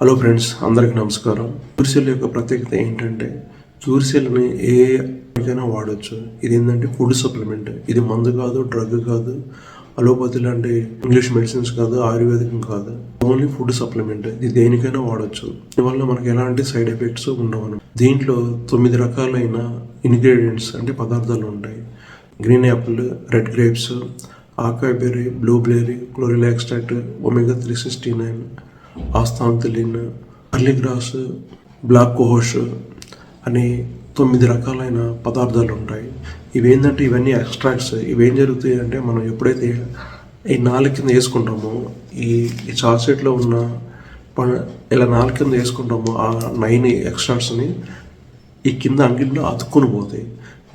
Hello friends అందరికీ నమస్కారం. క్యూర్సెల్ యొక్క ప్రత్యేకత ఏంటంటే క్యూర్సెల్ని ఏ అయినా వాడచ్చు. ఇది ఏంటంటే ఫుడ్ సప్లిమెంట్ ఇది మందు కాదు డ్రగ్ కాదు అలోపతి లాంటి ఇంగ్లీష్ మెడిసిన్స్ కాదు ఆయుర్వేదికం కాదు. ఓన్లీ ఫుడ్ సప్లిమెంట్ ఇది దేనికైనా వాడచ్చు. దీనివల్ల మనకి ఎలాంటి సైడ్ ఎఫెక్ట్స్ ఉండవు. దీంట్లో తొమ్మిది రకాలైన ఇంగ్రీడియంట్స్ అంటే పదార్థాలు ఉంటాయి. Green apple red grapes acai berry blueberry chlorella extract omega three sixty nine astaxanthin barley grass black cohosh అనే తొమ్మిది రకాలైన పదార్థాలు ఉంటాయి ఇవేంటంటే ఇవన్నీ ఎక్స్ట్రాక్ట్స్. ఇవేం జరుగుతాయి అంటే మనం ఎప్పుడైతే ఈ నాలుగు కింద వేసుకుంటామో ఈ ఈ చాక్లెట్లో ఉన్న ప- ఇలా నాలుగు కింద వేసుకుంటామో ఆ నైన్ ఎక్స్ట్రాక్ట్స్ని ఈ కింద అంగిల్లో అతుక్కుని పోతాయి.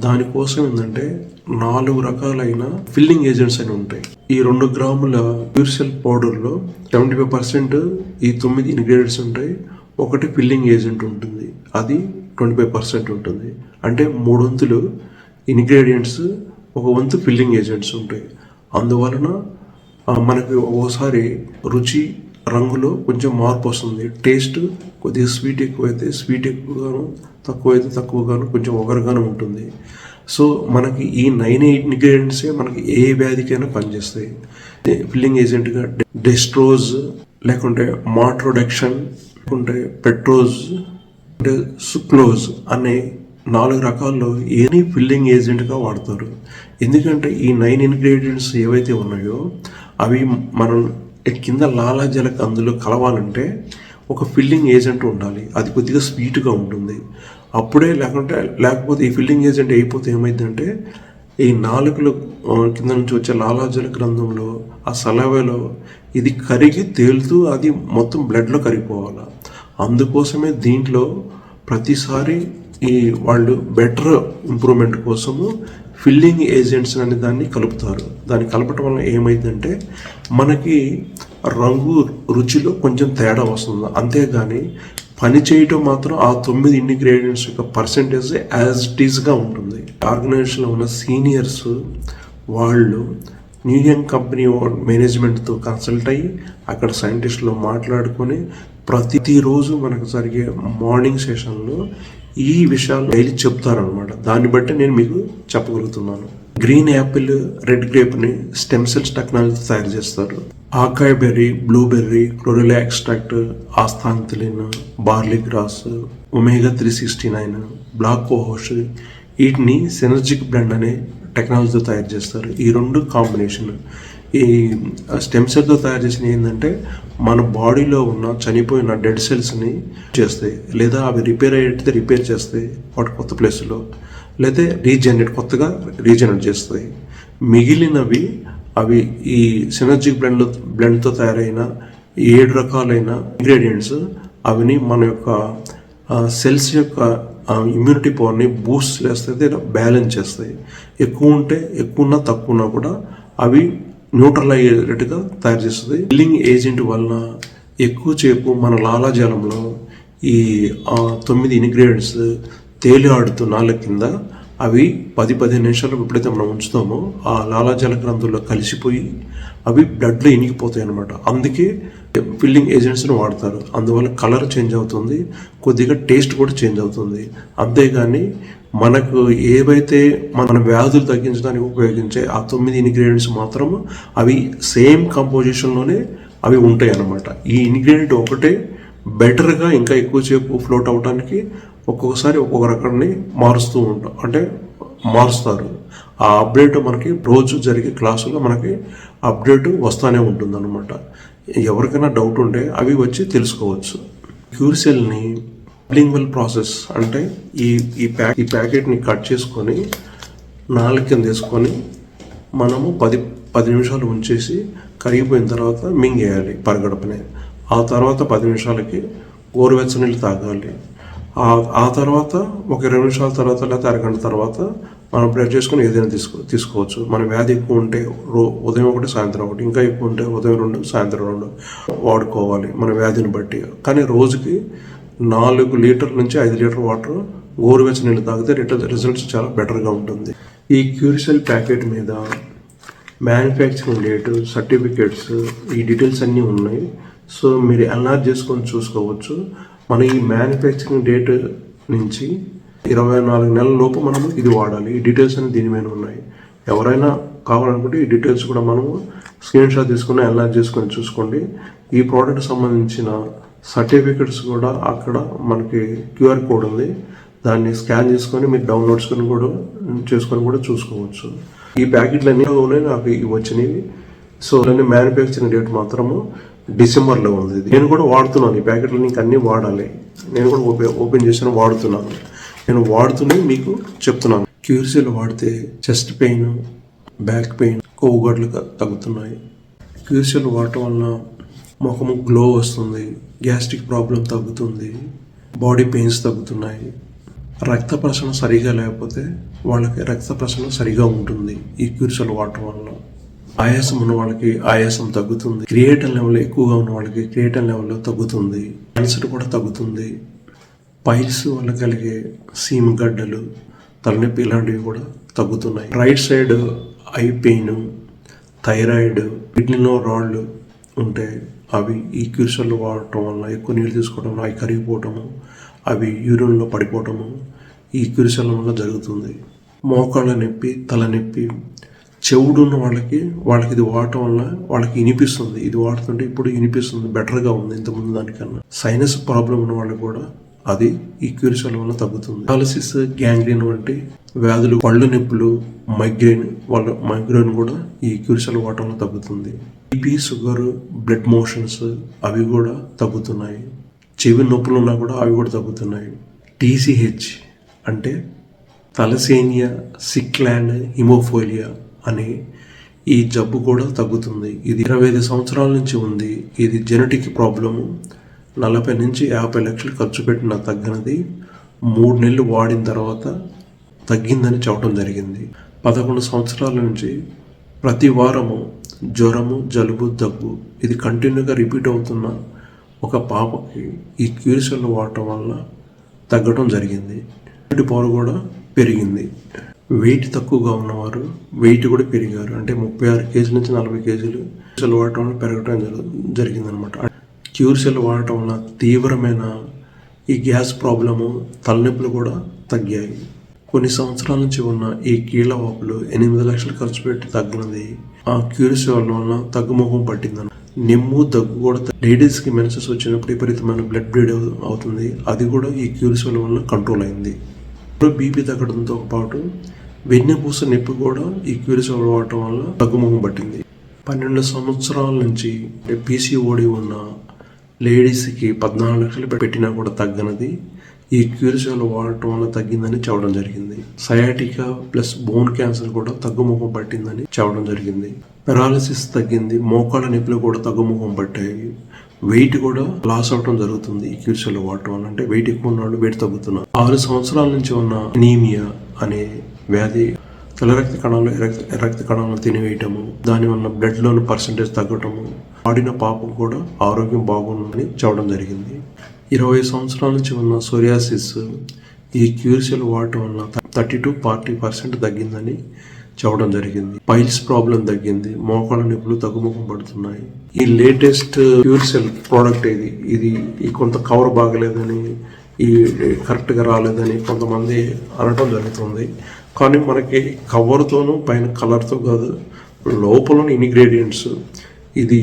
దానికోసం ఏంటంటే నాలుగు రకాలైన ఫిల్లింగ్ ఏజెంట్స్ అని ఉంటాయి. ఈ రెండు గ్రాముల ప్యూర్సెల్ పౌడర్లో సెవెంటీ ఫైవ్ పర్సెంట్ ఈ తొమ్మిది ఇంగ్రీడియంట్స్ ఉంటాయి. ఒకటి ఫిల్లింగ్ ఏజెంట్ ఉంటుంది. అది ట్వంటీ ఫైవ్ పర్సెంట్ ఉంటుంది. అంటే మూడు వంతులు ఇంగ్రీడియంట్స్ ఒక వంతు ఫిల్లింగ్ ఏజెంట్స్ ఉంటాయి. అందువలన మనకి ఓసారి రుచి రంగులో కొంచెం మార్పు వస్తుంది. టేస్ట్ కొద్దిగా స్వీట్ ఎక్కువైతే స్వీట్ ఎక్కువగాను తక్కువైతే తక్కువగాను కొంచెం ఒగరుగాను ఉంటుంది. సో మనకి ఈ నైన్ ఎయిట్ ఇంగ్రీడియంట్సే మనకి ఏ వ్యాధికైనా పనిచేస్తాయి. ఫిల్లింగ్ ఏజెంట్గా డెస్ట్రోజ్ లేకుంటే మాట్రోడక్షన్ లేకుంటే పెట్రోజ్ అంటే సుక్లోజ్ అనే నాలుగు రకాల్లో ఏని ఫిల్లింగ్ ఏజెంట్గా వాడతారు. ఎందుకంటే ఈ నైన్ ఇంగ్రీడియంట్స్ ఏవైతే ఉన్నాయో అవి మనం కింద లాలాజలకు అందులో కలవాలంటే ఒక ఫిల్లింగ్ ఏజెంట్ ఉండాలి. అది కొద్దిగా స్వీట్గా ఉంటుంది. అప్పుడే లేకుంటే లేకపోతే ఈ ఫిల్లింగ్ ఏజెంట్ అయిపోతే ఏమైందంటే ఈ నాలుకలు కింద నుంచి వచ్చే లాలాజల గ్రంథంలో ఆ సలవేలో ఇది కరిగి తేలుతూ అది మొత్తం బ్లడ్లో కరిగిపోవాలి. అందుకోసమే దీంట్లో ప్రతిసారి ఈ వాళ్ళు బెటర్ ఇంప్రూవ్మెంట్ కోసము ఫిల్లింగ్ ఏజెంట్స్ అనే దాన్ని కలుపుతారు. దాన్ని కలపటం వల్ల ఏమైందంటే మనకి రంగు రుచిలో కొంచెం తేడా వస్తుంది. అంతేగాని పని చేయటం మాత్రం ఆ తొమ్మిది ఇండిగ్రేడియంట్స్ యొక్క పర్సంటేజ్ యాజ్ ఇట్ ఈస్గా ఉంటుంది. ఆర్గనైజేషన్లో ఉన్న సీనియర్స్ వాళ్ళు న్యూయంగ్ కంపెనీ మేనేజ్మెంట్తో కన్సల్ట్ అయ్యి అక్కడ సైంటిస్టులు మాట్లాడుకొని ప్రతిరోజు మనకు జరిగే మార్నింగ్ సెషన్లో ఈ విషయాలు డైలీ చెప్తారనమాట దాన్ని బట్టి నేను మీకు చెప్పగలుగుతున్నాను. గ్రీన్ యాపిల్ రెడ్ గ్రేప్ని స్టెమ్ సెల్స్ టెక్నాలజీ తయారు చేస్తారు. Acai berry blueberry chlorella extract astaxanthin barley grass omega three sixty nine black cohosh వీటిని సెనర్జిక్ బ్లెండ్ అనే టెక్నాలజీతో తయారు చేస్తారు. ఈ రెండు కాంబినేషన్. ఈ స్టెమ్ సెల్తో తయారు చేసిన ఏంటంటే మన బాడీలో ఉన్న చనిపోయిన డెడ్ సెల్స్ని చేస్తాయి. లేదా అవి రిపేర్ అయ్యేటైతే రిపేర్ చేస్తాయి వాటి కొత్త ప్లేస్లో. లేదా రీజనరేట్ కొత్తగా రీజనరేట్ చేస్తాయి. మిగిలినవి అవి ఈ సినర్జిక్ బ్లెండ్ బ్లెండ్తో తయారైన ఏడు రకాలైన ఇంగ్రీడియంట్స్ అవిని మన యొక్క సెల్స్ యొక్క ఇమ్యూనిటీ పవర్ని బూస్ట్ చేస్తాయి బ్యాలెన్స్ చేస్తాయి. ఎక్కువ ఉంటే ఎక్కువ ఉన్నా తక్కువ ఉన్నా కూడా అవి న్యూట్రల్ అయ్యేటట్టుగా తయారు చేస్తుంది బిల్లింగ్ ఏజెంట్ వలన ఎక్కువ చేపు మన లాలాజలంలో ఈ తొమ్మిది ఇంగ్రీడియంట్స్ తేలి ఆడుతూ నాలుగు కింద అవి పది పదిహేను నిమిషాలు ఎప్పుడైతే మనం ఉంచుతామో. ఆ లాలాజల గ్రంథుల్లో కలిసిపోయి అవి బ్లడ్లో ఇనిగిపోతాయి అనమాట అందుకే ఫిల్లింగ్ ఏజెంట్స్ని వాడతారు. అందువల్ల కలర్ చేంజ్ అవుతుంది. కొద్దిగా టేస్ట్ కూడా చేంజ్ అవుతుంది. అంతేగాని మనకు ఏవైతే మన వ్యాధులు తగ్గించడానికి ఉపయోగించే ఆ తొమ్మిది ఇంగ్రీడియంట్స్ మాత్రం అవి సేమ్ కంపోజిషన్లోనే అవి ఉంటాయి అన్నమాట. ఈ ఇంగ్రీడియంట్ ఒకటే బెటర్గా ఇంకా ఎక్కువసేపు ఫ్లోట్ అవడానికి ఒక్కొక్కసారి ఒక్కొక్క రకాన్ని మారుస్తూ ఉంటాం. అంటే మారుస్తారు. ఆ అప్డేట్ మనకి రోజు జరిగే క్లాసులో మనకి అప్డేట్ వస్తూనే ఉంటుందన్నమాట. ఎవరికైనా డౌట్ ఉంటే అవి వచ్చి తెలుసుకోవచ్చు. క్యూర్సెల్ని లింగ్వల్ ప్రాసెస్ అంటే ఈ ఈ ప్యాక్ ఈ ప్యాకెట్ని కట్ చేసుకొని నాలుగు కింద వేసుకొని మనము పది పది నిమిషాలు ఉంచేసి కరిగిపోయిన తర్వాత మింగేయాలి పరగడపనే. ఆ తర్వాత పది నిమిషాలకి గోరువెచ్చ నీళ్ళు తాగాలి. ఆ తర్వాత ఒక ఇరవై నిమిషాల తర్వాత లేకపోతే అరగంట తర్వాత మనం బ్లడ్ చేసుకుని ఏదైనా తీసుకో తీసుకోవచ్చు. మన వ్యాధి ఎక్కువ ఉంటే రో ఉదయం ఒకటి సాయంత్రం ఒకటి ఇంకా ఎక్కువ ఉంటే ఉదయం రెండు సాయంత్రం రెండు వాడుకోవాలి మన వ్యాధిని బట్టి. కానీ రోజుకి నాలుగు లీటర్ నుంచి ఐదు లీటర్ వాటర్ గోరువెచ్చ నీళ్ళు తాగితే రిట- రిజల్ట్స్ చాలా బెటర్గా ఉంటుంది. ఈ క్యూరిసెల్ ప్యాకెట్ మీద మ్యానుఫ్యాక్చరింగ్ డేట్ సర్టిఫికేట్స్ ఈ డీటెయిల్స్ అన్నీ ఉన్నాయి. సో మీరు ఎన్లార్జ్ చేసుకొని చూసుకోవచ్చు. మన ఈ మ్యానుఫ్యాక్చరింగ్ డేట్ నుంచి ఇరవై నాలుగు నెలల లోపు మనము ఇది వాడాలి. ఈ డీటెయిల్స్ అన్ని దీని మీద ఉన్నాయి. ఎవరైనా కావాలనుకుంటే ఈ డీటెయిల్స్ కూడా మనము స్క్రీన్ షాట్ తీసుకుని ఎన్లార్జ్ చేసుకొని చూసుకోండి. ఈ ప్రోడక్ట్ సంబంధించిన సర్టిఫికెట్స్ కూడా అక్కడ మనకి క్యూఆర్ కోడ్ ఉంది. దాన్ని స్కాన్ చేసుకొని మీరు డౌన్లోడ్స్ కూడా చేసుకొని కూడా చూసుకోవచ్చు. ఈ ప్యాకెట్లు అన్నీ ఉన్నాయి నాకు ఇవి వచ్చినవి సో అన్ని మ్యానుఫ్యాక్చరింగ్ డేట్ మాత్రము డిసెంబర్లో ఉంది. నేను కూడా వాడుతున్నాను. ఈ ప్యాకెట్లు నీకు అన్నీ వాడాలి. నేను కూడా ఓపెన్ ఓపెన్ చేసిన వాడుతున్నాను. నేను వాడుతూనే మీకు చెప్తున్నాను. క్యూర్సీలు వాడితే చెస్ట్ పెయిన్ బ్యాక్ పెయిన్ కొవ్వుగడ్లు తగ్గుతున్నాయి. క్యూర్సీలు వాడటం వలన ముఖము గ్లో వస్తుంది గ్యాస్ట్రిక్ ప్రాబ్లం తగ్గుతుంది బాడీ పెయిన్స్ తగ్గుతున్నాయి. రక్త ప్రసరణ సరిగా లేకపోతే వాళ్ళకి రక్త ప్రసరణ సరిగా ఉంటుంది ఈ క్యూర్సీలు వాడటం వలన. ఆయాసం ఉన్న వాళ్ళకి ఆయాసం తగ్గుతుంది. క్రియేటర్ లెవెల్ ఎక్కువగా ఉన్న వాళ్ళకి క్రియేటర్ లెవెల్ తగ్గుతుంది. క్యాన్సర్ కూడా తగ్గుతుంది. పైల్స్ వల్ల కలిగే సీమ గడ్డలు తలనొప్పి ఇలాంటివి కూడా తగ్గుతున్నాయి. Right side eye pain thyroid కిడ్నీలో రాళ్ళు ఉంటే అవి ఈ క్యూసర్లు వాడటం వల్ల ఎక్కువ నీళ్ళు తీసుకోవడం వల్ల అవి కరిగిపోవటము అవి యూరిన్లో పడిపోవటము ఈ క్యూసర్ల వల్ల జరుగుతుంది. మోకాళ్ళ నొప్పి తలనొప్పి చెవుడు ఉన్న వాళ్ళకి వాళ్ళకి ఇది వాడటం వల్ల వాళ్ళకి వినిపిస్తుంది. ఇది వాడుతుంటే ఇప్పుడు వినిపిస్తుంది. బెటర్గా ఉంది ఇంతకుముందు దానికన్నా. సైనస్ ప్రాబ్లం ఉన్న వాళ్ళకి కూడా అది ఈ క్యూరిసల్ వల్ల తగ్గుతుంది. పాలసిస్ గ్యాంగ్రీన్ వంటి వ్యాధులు పళ్ళు నొప్పులు మైగ్రేన్ వాళ్ళ మైగ్రేన్ కూడా ఈ క్యూరిసల్ వాడటం వల్ల తగ్గుతుంది. బీపీ షుగర్ బ్లడ్ మోషన్స్ అవి కూడా తగ్గుతున్నాయి. చెవి నొప్పులు ఉన్నా కూడా అవి కూడా తగ్గుతున్నాయి. టీసీహెచ్ అంటే తలసేనియా సిక్లాండ్ హిమోఫోలియా అని ఈ జబ్బు కూడా తగ్గుతుంది. ఇది ఇరవై ఐదు సంవత్సరాల నుంచి ఉంది. ఇది జెనెటిక్ ప్రాబ్లము. నలభై నుంచి యాభై లక్షలు ఖర్చు పెట్టిన తగ్గినది. మూడు నెలలు వాడిన తర్వాత తగ్గిందని చెప్పడం జరిగింది. పదకొండు సంవత్సరాల నుంచి ప్రతి వారము జ్వరము జలుబు దగ్గు ఇది కంటిన్యూగా రిపీట్ అవుతున్న ఒక పాపకి ఈ క్యూరిసల్ వాడటం వల్ల తగ్గడం జరిగింది. పవర్ కూడా పెరిగింది. వెయిట్ తక్కువగా ఉన్నవారు వెయిట్ కూడా పెరిగారు. అంటే ముప్పై ఆరు కేజీల నుంచి నలభై కేజీలు సెల్ వాడటం వల్ల పెరగడం జరిగిందనమాట క్యూర్ సెల్ వాడటం వల్ల తీవ్రమైన ఈ గ్యాస్ ప్రాబ్లము తలనొప్పులు కూడా తగ్గాయి. కొన్ని సంవత్సరాల నుంచి ఉన్న ఈ కీళ్ళ వాపులు ఎనిమిది లక్షలు ఖర్చు పెట్టి తగ్గినది. ఆ క్యూరిసెల్ వల్ల తగ్గుముఖం పట్టిందని నిమ్ము దగ్గు కూడా లేడీస్కి మెన్సెస్ వచ్చినప్పుడు విపరీతమైన బ్లడ్ బ్లీడ్ అవుతుంది. అది కూడా ఈ క్యూరిసెల్ వల్ల కంట్రోల్ అయింది. బీపీ తగ్గడంతో పాటు వెన్నెపూస నొప్పి కూడా ఈ క్యూరిస్ వాడటం వల్ల తగ్గుముఖం పట్టింది. పన్నెండు సంవత్సరాల నుంచి పీసీఓడి ఉన్న లేడీస్కి పద్నాలుగు లక్షలు పెట్టినా కూడా తగ్గనది. ఈ క్యూరిసోల్ వాడటం వల్ల తగ్గిందని చెప్పడం జరిగింది. సయాటికా ప్లస్ బోన్ క్యాన్సర్ కూడా తగ్గుముఖం పట్టిందని చెప్పడం జరిగింది. పెరాలసిస్ తగ్గింది. మోకాళ్ళ నొప్పులు కూడా తగ్గుముఖం పట్టాయి. వెయిట్ కూడా లాస్ అవడం జరుగుతుంది ఈ క్యూరిసోల్ వాడటం వల్ల. అంటే వెయిట్ ఎక్కువ ఉన్నాడు వెయిట్ తగ్గుతున్నారు. ఆరు సంవత్సరాల నుంచి ఉన్న అనీమియా అనే వ్యాధి తెల్ల రక్త కణాలు రక్త కణాలను తినివేయటము దానివల్ల బ్లడ్లోని పర్సంటేజ్ తగ్గటము వాడిన పాపం కూడా ఆరోగ్యం బాగుందని చెప్పడం జరిగింది. ఇరవై సంవత్సరాల నుంచి ఉన్న సోరియాసిస్ ఈ క్యూరిసెల్ వాడటం వల్ల థర్టీ టు ఫార్టీ పర్సెంట్ తగ్గిందని చెప్పడం జరిగింది. పైల్స్ ప్రాబ్లం తగ్గింది మోకాళ్ళ నొప్పులు తగ్గుముఖం పడుతున్నాయి. ఈ లేటెస్ట్ క్యూరిసెల్ ప్రోడక్ట్ ఇది ఇది కొంత కవర్ బాగలేదని ఈ కరెక్ట్గా రాలేదని కొంతమంది అనటం జరుగుతుంది. కానీ మనకి కవర్తోనూ పైన కలర్తో కాదు లోపల ఇంగ్రీడియంట్స్. ఇది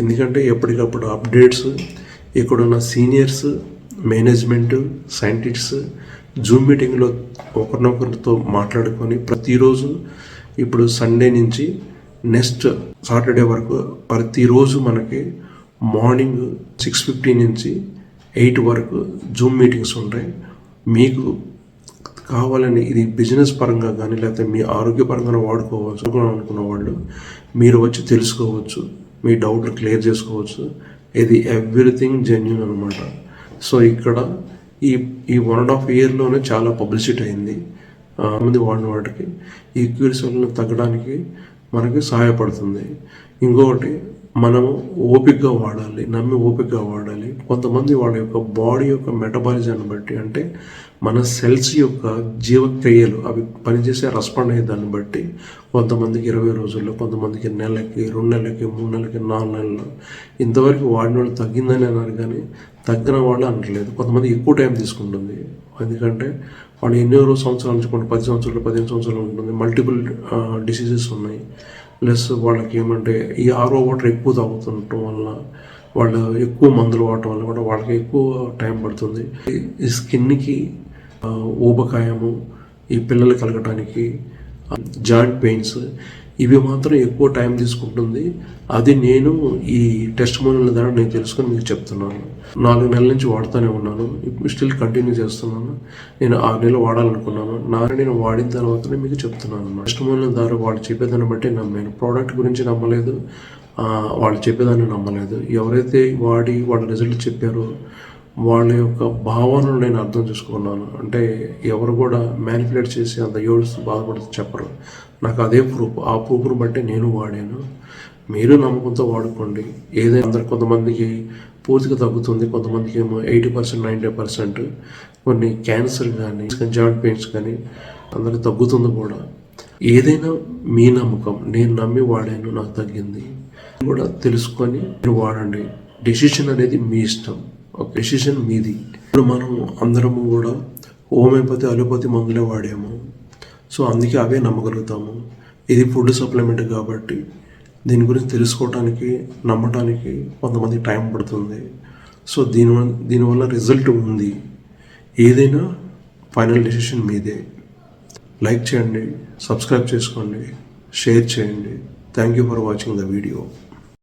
ఎందుకంటే ఎప్పటికప్పుడు అప్డేట్స్ ఇక్కడున్న సీనియర్స్ మేనేజ్మెంట్ సైంటిస్ట్స్ జూమ్ మీటింగ్లో ఒకరినొకరితో మాట్లాడుకొని ప్రతిరోజు ఇప్పుడు సండే నుంచి నెక్స్ట్ సాటర్డే వరకు ప్రతిరోజు మనకి మార్నింగ్ సిక్స్ ఫిఫ్టీ నుంచి ఎయిట్ వరకు జూమ్ మీటింగ్స్ ఉంటాయి. మీకు కావాలని ఇది బిజినెస్ పరంగా కానీ లేకపోతే మీ ఆరోగ్యపరంగా వాడుకోవచ్చు అనుకున్న వాళ్ళు మీరు వచ్చి తెలుసుకోవచ్చు మీ డౌట్లు క్లియర్ చేసుకోవచ్చు. ఇది ఎవ్రీథింగ్ జెన్యున్ అనమాట సో ఇక్కడ ఈ ఈ వన్ అండ్ హాఫ్ ఇయర్లోనే చాలా పబ్లిసిటీ అయింది. మంది వాడిన వాటికి. ఈ క్యూరిసల్ని తగ్గడానికి మనకి సహాయపడుతుంది. ఇంకొకటి మనము ఓపికగా వాడాలి నమ్మి ఓపికగా వాడాలి. కొంతమంది వాళ్ళ యొక్క బాడీ యొక్క మెటబాలిజాన్ని బట్టి అంటే మన సెల్స్ యొక్క జీవక్రియలు అవి పనిచేసే రెస్పాండ్ అయ్యే దాన్ని బట్టి కొంతమందికి ఇరవై రోజుల్లో కొంతమందికి నెలకి రెండు నెలలకి మూడు నెలలకి నాలుగు నెలలు ఇంతవరకు వాడిన వాళ్ళు తగ్గిందని అన్నారు కానీ తగ్గిన వాళ్ళు అనట్లేదు. కొంతమంది ఎక్కువ టైం తీసుకుంటుంది. ఎందుకంటే వాళ్ళు ఎన్నో సంవత్సరాల నుంచి కొన్ని పది సంవత్సరాలు పదిహేను సంవత్సరాలు ఉంటుంది. మల్టిపుల్ డిసీజెస్ ఉన్నాయి. ప్లస్ వాళ్ళకి ఏమంటే ఈ ఆరో వాటర్ ఎక్కువ తాగుతుండటం వల్ల వాళ్ళు ఎక్కువ మందులు వాడటం వల్ల కూడా వాళ్ళకి ఎక్కువ టైం పడుతుంది. ఈ స్కిన్కి ఊబకాయము ఈ పిల్లలు కలగటానికి జాయింట్ పెయిన్స్ ఇవి మాత్రం ఎక్కువ టైం తీసుకుంటుంది. అది నేను ఈ టెస్ట్ మోడల్ ద్వారా నేను తెలుసుకొని మీకు చెప్తున్నాను. నాలుగు నెలల నుంచి వాడుతూనే ఉన్నాను. ఇప్పుడు స్టిల్ కంటిన్యూ చేస్తున్నాను. నేను ఆరు నెలలు వాడాలనుకున్నాను. నా నేను వాడిన తర్వాతనే మీకు చెప్తున్నాను టెస్ట్ మోడల్ ద్వారా వాళ్ళు చెప్పేదాన్ని బట్టి నమ్మాను ప్రోడక్ట్ గురించి నమ్మలేదు. వాళ్ళు చెప్పేదాన్ని నమ్మలేదు. ఎవరైతే వాడి వాళ్ళ రిజల్ట్ చెప్పారో వాళ్ళ యొక్క భావనను నేను అర్థం చేసుకున్నాను. అంటే ఎవరు కూడా మ్యానిపులేట్ చేసి అంత ఏడుస్తూ బాధపడుతూ చెప్పరు. నాకు అదే ప్రూఫ్. ఆ ప్రూఫ్ను బట్టి నేను వాడాను. మీరు నమ్మకంతో వాడుకోండి. ఏదైనా అందరు కొంతమందికి పూర్తిగా తగ్గుతుంది కొంతమందికి ఏమో ఎయిటీ పర్సెంట్ నైంటీ పర్సెంట్. కొన్ని క్యాన్సర్ కానీ జాయింట్ పెయిన్స్ కానీ అందరికి తగ్గుతుంది కూడా. ఏదైనా మీ నమ్మకం. నేను నమ్మి వాడాను నాకు తగ్గింది. కూడా తెలుసుకొని మీరు వాడండి. డెసిషన్ అనేది మీ ఇష్టం. ఒక డెసిషన్ మీది. ఇప్పుడు మనం అందరము కూడా హోమియోపతి అలోపతి మందులే వాడాము. సో అందుకే అవే నమ్మగలుగుతాము. ఇది ఫుడ్ సప్లిమెంట్ కాబట్టి దీని గురించి తెలుసుకోవటానికి నమ్మటానికి కొంతమంది టైం పడుతుంది. సో దీని దీనివల్ల రిజల్ట్ ఉంది. ఏదైనా ఫైనల్ డెసిషన్ మీదే. లైక్ చేయండి సబ్స్క్రైబ్ చేసుకోండి షేర్ చేయండి. Thank you for watching the video